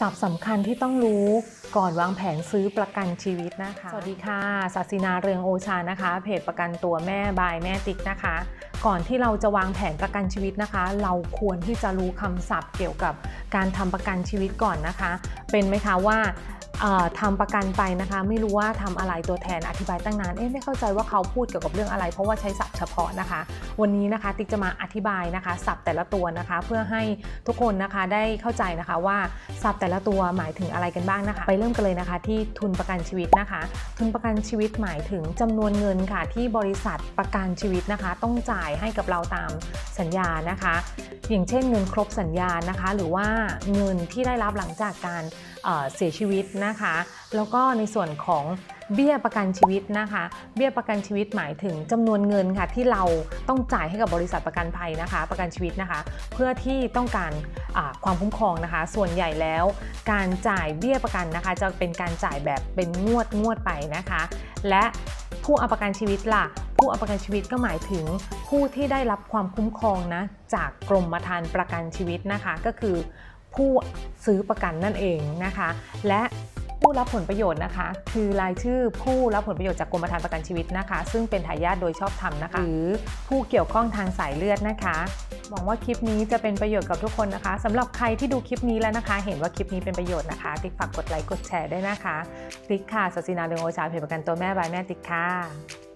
ศัพท์สำคัญที่ต้องรู้ก่อนวางแผนซื้อประกันชีวิตนะคะ สวัสดีค่ะศาสินาเรืองโอชานะคะ เพจประกันตัวแม่บายแม่ติ๊กนะคะ ก่อนที่เราจะวางแผนประกันชีวิตนะคะ เราควรที่จะรู้คำศัพท์เกี่ยวกับการทำประกันชีวิตก่อนนะคะ เป็นไหมคะว่าเอ่อ ทำประกันไปนะคะ ไม่รู้ว่าทำอะไรตัวแทนอธิบายตั้งนานเอ๊ะไม่เข้าใจว่าเขาพูดเกี่ยวกับเรื่องอะไร เพราะว่าใช้ศัพท์เฉพาะนะคะ วันนี้นะคะติ๊กจะมาอธิบายนะคะศัพท์แต่ละตัวนะคะ เพื่อให้ทุกคนนะคะได้เข้าใจนะคะว่าศัพท์แต่ละตัวหมายถึงอะไรกันบ้างนะคะ ไปเริ่มกันเลยนะคะที่ทุนประกันชีวิตนะคะ ทุนประกันชีวิตหมายถึงจำนวนเงินค่ะ ที่บริษัทประกันชีวิตนะคะ ต้องจ่ายให้กับเราตามสัญญานะคะ อย่างเช่นเงินครบสัญญานะคะ หรือว่าเงินที่ได้รับหลังจากการเอ่อเสียชีวิตนะคะ แล้วก็ในส่วนของเบี้ยประกันชีวิตนะคะ เบี้ยประกันชีวิตหมายถึงจำนวนเงินค่ะที่เราต้องจ่ายให้กับบริษัทประกันภัยนะคะ ประกันชีวิตนะคะ เพื่อที่ต้องการความคุ้มครองนะคะ ส่วนใหญ่แล้ว การจ่ายเบี้ยประกันนะคะ จะเป็นการจ่ายแบบเป็นงวดงวดไปนะคะ และผู้เอาประกันชีวิตล่ะผู้เอาประกันชีวิตก็หมายถึงผู้ที่ได้รับความคุ้มครองนะจากกรมธรรม์ประกันชีวิตนะคะ ก็คือผู้ซื้อประกันนั่นเองนะคะ และ ผู้รับผลประโยชน์นะคะ คือรายชื่อผู้รับผลประโยชน์จากกรมธรรม์ประกันชีวิตนะคะ ซึ่งเป็นทายาทโดยชอบธรรมนะคะ หรือผู้เกี่ยวข้องทางสายเลือดนะคะหวังว่าคลิปนี้จะเป็นประโยชน์กับทุกคนนะคะสำหรับใครที่ดูคลิปนี้แล้วนะคะ เห็นว่าคลิปนี้เป็นประโยชน์นะคะ ติ๊กฝากกดไลค์กดแชร์ด้วยนะคะติ๊กค่ะศศินาเรืองโอชาเพจประกันตัวแม่บายแม่ติ๊กค่ะ